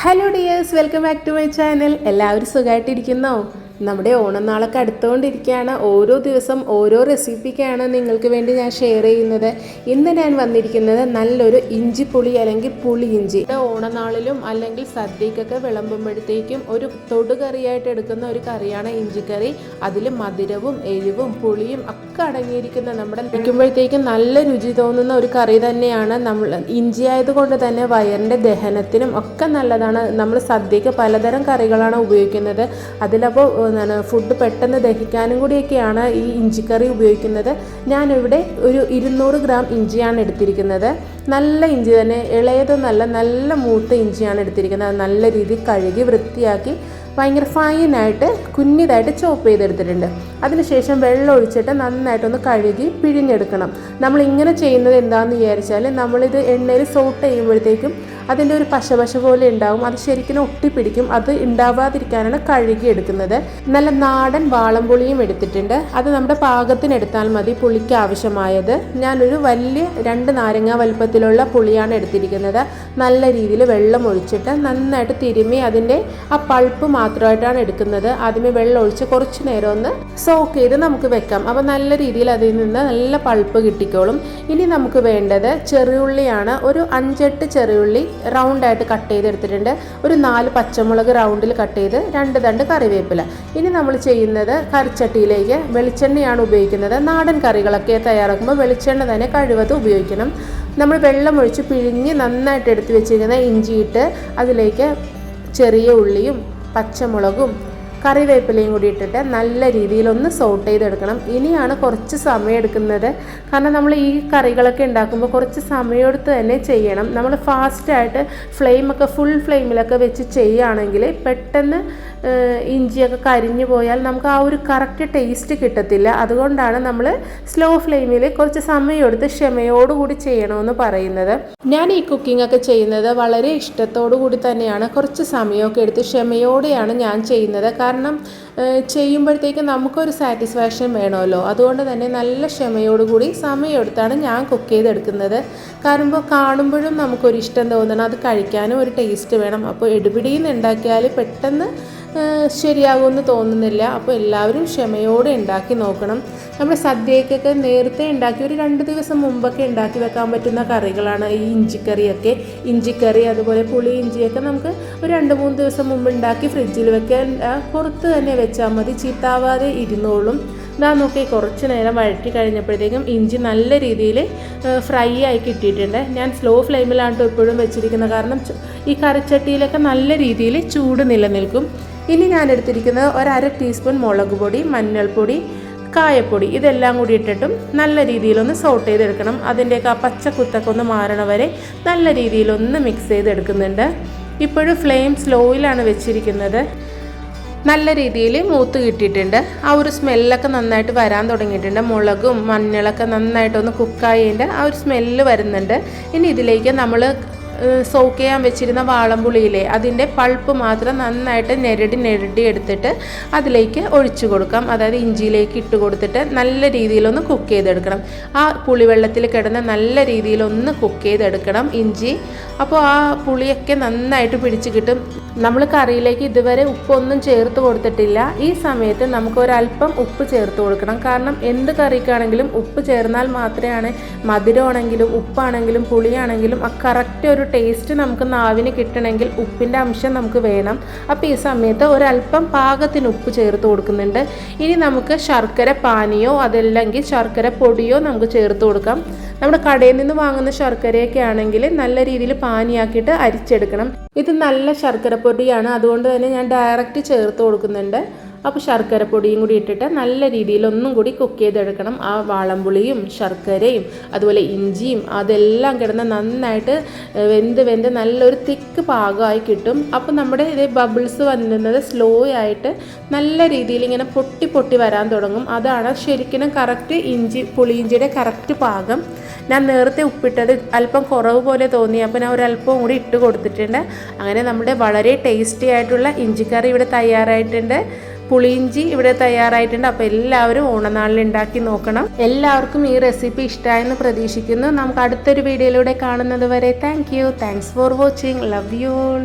Hello dears welcome back to my channel എല്ലാവരും സുഖമായിട്ടിരിക്കുന്നോ നമ്മുടെ ഓണനാളൊക്കെ അടുത്തുകൊണ്ടിരിക്കുകയാണ്. ഓരോ ദിവസം ഓരോ റെസിപ്പിക്കാണ് നിങ്ങൾക്ക് വേണ്ടി ഞാൻ ഷെയർ ചെയ്യുന്നത്. ഇന്ന് ഞാൻ വന്നിരിക്കുന്നത് നല്ലൊരു ഇഞ്ചി പുളി അല്ലെങ്കിൽ പുളി ഇഞ്ചി. ഓണനാളിലും അല്ലെങ്കിൽ സദ്യക്കൊക്കെ വിളമ്പുമ്പോഴത്തേക്കും ഒരു തൊടുകറിയായിട്ട് എടുക്കുന്ന ഒരു കറിയാണ് ഇഞ്ചിക്കറി. അതിൽ മധുരവും എരിവും പുളിയും ഒക്കെ അടങ്ങിയിരിക്കുന്ന നമ്മുടെ കഴിക്കുമ്പോഴത്തേക്കും നല്ല രുചി തോന്നുന്ന ഒരു കറി തന്നെയാണ് നമ്മൾ ഇഞ്ചി ആയതുകൊണ്ട് തന്നെ വയറിന്റെ ദഹനത്തിനും ഒക്കെ നല്ലതാണ്. നമ്മൾ സദ്യക്ക് പലതരം കറികളാണ് ഉപയോഗിക്കുന്നത്. അതിലപ്പോൾ എന്താണ് ഫുഡ് പെട്ടെന്ന് ദഹിക്കാനും കൂടിയൊക്കെയാണ് ഈ ഇഞ്ചിക്കറി ഉപയോഗിക്കുന്നത്. ഞാനിവിടെ ഒരു ഇരുന്നൂറ് ഗ്രാം ഇഞ്ചിയാണ് എടുത്തിരിക്കുന്നത്. നല്ല ഇഞ്ചി തന്നെ ഇളയതൊന്നല്ല നല്ല മൂത്ത ഇഞ്ചിയാണ് എടുത്തിരിക്കുന്നത്. നല്ല രീതിയിൽ കഴുകി വൃത്തിയാക്കി ഭയങ്കര ഫൈനായിട്ട് കുഞ്ഞിതായിട്ട് ചോപ്പ് ചെയ്തെടുത്തിട്ടുണ്ട്. അതിനുശേഷം വെള്ളം ഒഴിച്ചിട്ട് നന്നായിട്ടൊന്ന് കഴുകി പിഴിഞ്ഞെടുക്കണം. നമ്മൾ ഇങ്ങനെ ചെയ്യുന്നത് എന്താണെന്ന് വിചാരിച്ചാൽ നമ്മളിത് എണ്ണയിൽ സോട്ട് ചെയ്യുമ്പോഴത്തേക്കും അതിന്റെ ഒരു പശപശ പോലെ ഉണ്ടാവും. അത് ശരിക്കും ഒട്ടിപ്പിടിക്കും. അത് ഉണ്ടാവാതിരിക്കാനാണ് കഴുകി എടുക്കുന്നത്. നല്ല നാടൻ വാളംപുളിയും എടുത്തിട്ടുണ്ട്. അത് നമ്മുടെ പാകത്തിന് എടുത്താൽ മതി പുളിക്ക് ആവശ്യമായത്. ഞാനൊരു വലിയ രണ്ട് നാരങ്ങ വലുപ്പത്തിലുള്ള പുളിയാണ് എടുത്തിരിക്കുന്നത്. നല്ല രീതിയിൽ വെള്ളം ഒഴിച്ചിട്ട് നന്നായിട്ട് തിരുമ്മി അതിന്റെ ആ പൾപ്പ് മാത്രമായിട്ടാണ് എടുക്കുന്നത്. ആദ്യമേ വെള്ളം ഒഴിച്ച് കുറച്ച് നേരം ഒന്ന് സോക്ക് ചെയ്ത് നമുക്ക് വെക്കാം. അപ്പോൾ നല്ല രീതിയിൽ അതിൽ നിന്ന് നല്ല പൾപ്പ് കിട്ടിക്കോളും. ഇനി നമുക്ക് വേണ്ടത് ചെറിയുള്ളിയാണ്. ഒരു അഞ്ചെട്ട് ചെറിയുള്ളി റൗണ്ടായിട്ട് കട്ട് ചെയ്തെടുത്തിട്ടുണ്ട്. ഒരു നാല് പച്ചമുളക് റൗണ്ടിൽ കട്ട് ചെയ്ത് രണ്ട് തണ്ട് കറിവേപ്പില. ഇനി നമ്മൾ ചെയ്യുന്നത് കറിച്ചട്ടിയിലേക്ക് വെളിച്ചെണ്ണയാണ് ഉപയോഗിക്കുന്നത്. നാടൻ കറികളൊക്കെ തയ്യാറാക്കുമ്പോൾ വെളിച്ചെണ്ണ തന്നെ കഴിവത് ഉപയോഗിക്കണം. നമ്മൾ വെള്ളമൊഴിച്ച് പിഴിഞ്ഞ് നന്നായിട്ട് എടുത്തു വെച്ചിരിക്കുന്ന ഇഞ്ചിയിട്ട് അതിലേക്ക് ചെറിയ ഉള്ളിയും പച്ചമുളകും കറിവേപ്പിലയും കൂടി ഇട്ടിട്ട് നല്ല രീതിയിൽ ഒന്ന് സോട്ട് ചെയ്തെടുക്കണം. ഇനിയാണ് കുറച്ച് സമയം എടുക്കുന്നത്. കാരണം നമ്മൾ ഈ കറികളൊക്കെ ഉണ്ടാക്കുമ്പോൾ കുറച്ച് സമയമെടുത്ത് തന്നെ ചെയ്യണം. നമ്മൾ ഫാസ്റ്റായിട്ട് ഫ്ലെയിമൊക്കെ ഫുൾ ഫ്ലെയിമിലൊക്കെ വെച്ച് ചെയ്യുകയാണെങ്കിൽ പെട്ടെന്ന് ഇഞ്ചിയൊക്കെ കരിഞ്ഞു പോയാൽ നമുക്ക് ആ ഒരു കറക്റ്റ് ടേസ്റ്റ് കിട്ടത്തില്ല. അതുകൊണ്ടാണ് നമ്മൾ സ്ലോ ഫ്ലെയിമിൽ കുറച്ച് സമയമെടുത്ത് ക്ഷമയോടുകൂടി ചെയ്യണമെന്ന് പറയുന്നത്. ഞാൻ ഈ കുക്കിംഗ് ഒക്കെ ചെയ്യുന്നത് വളരെ ഇഷ്ടത്തോടു കൂടി തന്നെയാണ്. കുറച്ച് സമയമൊക്കെ എടുത്ത് ക്ഷമയോടെയാണ് ഞാൻ ചെയ്യുന്നത്. കാരണം ചെയ്യുമ്പോഴത്തേക്കും നമുക്കൊരു സാറ്റിസ്ഫാക്ഷൻ വേണമല്ലോ. അതുകൊണ്ട് തന്നെ നല്ല ക്ഷമയോടുകൂടി സമയമെടുത്താണ് ഞാൻ കുക്ക് ചെയ്തെടുക്കുന്നത്. കാരണം കാണുമ്പോഴും നമുക്കൊരു ഇഷ്ടം തോന്നണം അത് കഴിക്കാനും ഒരു ടേസ്റ്റ് വേണം. അപ്പോൾ എടുപിടിയിൽ നിന്ന് ഉണ്ടാക്കിയാൽ പെട്ടെന്ന് ശരിയാകുമെന്ന് തോന്നുന്നില്ല. അപ്പോൾ എല്ലാവരും ക്ഷമയോടെ ഉണ്ടാക്കി നോക്കണം. നമ്മൾ സദ്യക്കൊക്കെ നേരത്തെ ഉണ്ടാക്കി ഒരു രണ്ട് ദിവസം മുമ്പൊക്കെ ഉണ്ടാക്കി വെക്കാൻ പറ്റുന്ന കറികളാണ് ഈ ഇഞ്ചിക്കറിയൊക്കെ. ഇഞ്ചിക്കറി അതുപോലെ പുളി ഇഞ്ചിയൊക്കെ നമുക്ക് ഒരു രണ്ട് മൂന്ന് ദിവസം മുമ്പ് ഉണ്ടാക്കി ഫ്രിഡ്ജിൽ വെക്കാൻ പുറത്ത് തന്നെ വെച്ചാൽ മതി. ചീത്താവാതെ ഇരുന്നോളും. ഇതാ നോക്കി കുറച്ച് നേരം വഴറ്റി കഴിഞ്ഞപ്പോഴത്തേക്കും ഇഞ്ചി നല്ല രീതിയിൽ ഫ്രൈ ആയി കിട്ടിയിട്ടുണ്ട്. ഞാൻ സ്ലോ ഫ്ലെയിമിലാണ് ഇപ്പോഴും വെച്ചിരിക്കുന്നത്. കാരണം ഈ കറിച്ചട്ടിയിലൊക്കെ നല്ല രീതിയിൽ ചൂട് നിലനിൽക്കും. ഇനി ഞാൻ എടുത്തിരിക്കുന്നത് ഒരു അര ടീസ്പൂൺ മുളക് പൊടി മഞ്ഞൾപ്പൊടി കായപ്പൊടി. ഇതെല്ലാം കൂടി ഇട്ടിട്ടും നല്ല രീതിയിലൊന്ന് സോട്ട് ചെയ്തെടുക്കണം. അതിന്റെയൊക്കെ ആ പച്ചക്കുത്തൊക്കെ ഒന്ന് മാറണ വരെ നല്ല രീതിയിലൊന്ന് മിക്സ് ചെയ്തെടുക്കുന്നുണ്ട്. ഇപ്പോഴും ഫ്ലെയിം സ്ലോയിലാണ് വെച്ചിരിക്കുന്നത്. നല്ല രീതിയിൽ മൂത്ത് കിട്ടിയിട്ടുണ്ട്. ആ ഒരു സ്മെല്ലൊക്കെ നന്നായിട്ട് വരാൻ തുടങ്ങിയിട്ടുണ്ട്. മുളകും മഞ്ഞളൊക്കെ നന്നായിട്ടൊന്ന് കുക്കായതിന്റെ ആ ഒരു സ്മെല്ല് വരുന്നുണ്ട്. ഇനി ഇതിലേക്ക് നമ്മൾ സോക്ക് ചെയ്യാൻ വെച്ചിരുന്ന വാളംപുളിയിലെ അതിന്റെ പൾപ്പ് മാത്രം നന്നായിട്ട് ഞെരടി ഞെരടി എടുത്തിട്ട് അതിലേക്ക് ഒഴിച്ചു കൊടുക്കാം. അതായത് ഇഞ്ചിയിലേക്ക് ഇട്ട് കൊടുത്തിട്ട് നല്ല രീതിയിലൊന്ന് കുക്ക് ചെയ്തെടുക്കണം. ആ പുളിവെള്ളത്തിൽ കിടന്ന് നല്ല രീതിയിലൊന്ന് കുക്ക് ചെയ്തെടുക്കണം ഇഞ്ചി. അപ്പോൾ ആ പുളിയൊക്കെ നന്നായിട്ട് പിടിച്ച് കിട്ടും. നമ്മൾ കറിയിലേക്ക് ഇതുവരെ ഉപ്പൊന്നും ചേർത്ത് കൊടുത്തിട്ടില്ല. ഈ സമയത്ത് നമുക്ക് ഒരല്പം ഉപ്പ് ചേർത്ത് കൊടുക്കണം. കാരണം എന്ത് കറിക്കാണെങ്കിലും ഉപ്പ് ചേർന്നാൽ മാത്രമാണ് മധുരമാണെങ്കിലും ഉപ്പാണെങ്കിലും പുളിയാണെങ്കിലും ആ കറക്റ്റ് ഒരു ടേസ്റ്റ് നമുക്ക് നാവിന് കിട്ടണമെങ്കിൽ ഉപ്പിന്റെ അംശം നമുക്ക് വേണം. അപ്പോൾ ഈ സമയത്ത് ഒരല്പം പാകത്തിന് ഉപ്പ് ചേർത്ത് കൊടുക്കുന്നുണ്ട്. ഇനി നമുക്ക് ശർക്കര പാനിയോ അതല്ലെങ്കിൽ ശർക്കര പൊടിയോ നമുക്ക് ചേർത്ത് കൊടുക്കാം. നമ്മുടെ കടയിൽ നിന്ന് വാങ്ങുന്ന ശർക്കരയൊക്കെ ആണെങ്കിൽ നല്ല രീതിയിൽ പാനിയാക്കിയിട്ട് അരിച്ചെടുക്കണം. ഇത് നല്ല ശർക്കര പൊടിയാണ്. അതുകൊണ്ട് തന്നെ ഞാൻ ഡയറക്റ്റ് ചേർത്ത് കൊടുക്കുന്നുണ്ട്. അപ്പോൾ ശർക്കര പൊടിയും കൂടി ഇട്ടിട്ട് നല്ല രീതിയിൽ ഒന്നും കൂടി കുക്ക് ചെയ്തെടുക്കണം. ആ വാളംപുളിയും ശർക്കരയും അതുപോലെ ഇഞ്ചിയും അതെല്ലാം കിടന്ന് നന്നായിട്ട് വെന്ത് വെന്ത് നല്ലൊരു തിക്ക് പാകമായി കിട്ടും. അപ്പോൾ നമ്മുടെ ഇത് ബബിൾസ് വന്നിരുന്നത് സ്ലോ ആയിട്ട് നല്ല രീതിയിൽ ഇങ്ങനെ പൊട്ടി പൊട്ടി വരാൻ തുടങ്ങും. അതാണ് ശരിക്കും കറക്റ്റ് ഇഞ്ചി പുളിയിഞ്ചിയുടെ കറക്റ്റ് പാകം. ഞാൻ നേരത്തെ ഉപ്പിട്ടത് അല്പം കുറവ് പോലെ തോന്നി അപ്പോൾ ഞാൻ ഒരല്പം കൂടി ഇട്ട് കൊടുത്തിട്ടുണ്ട്. അങ്ങനെ നമ്മുടെ വളരെ ടേസ്റ്റി ആയിട്ടുള്ള ഇഞ്ചിക്കറി ഇവിടെ തയ്യാറായിട്ടുണ്ട്. പുളിയിഞ്ചി ഇവിടെ തയ്യാറായിട്ടുണ്ട്. അപ്പോൾ എല്ലാവരും ഓണനാളിൽ ഉണ്ടാക്കി നോക്കണം. എല്ലാവർക്കും ഈ റെസിപ്പി ഇഷ്ടമായെന്ന് പ്രതീക്ഷിക്കുന്നു. നമുക്ക് അടുത്തൊരു വീഡിയോയിലൂടെ കാണുന്നത് വരെ thank you thanks for watching love you all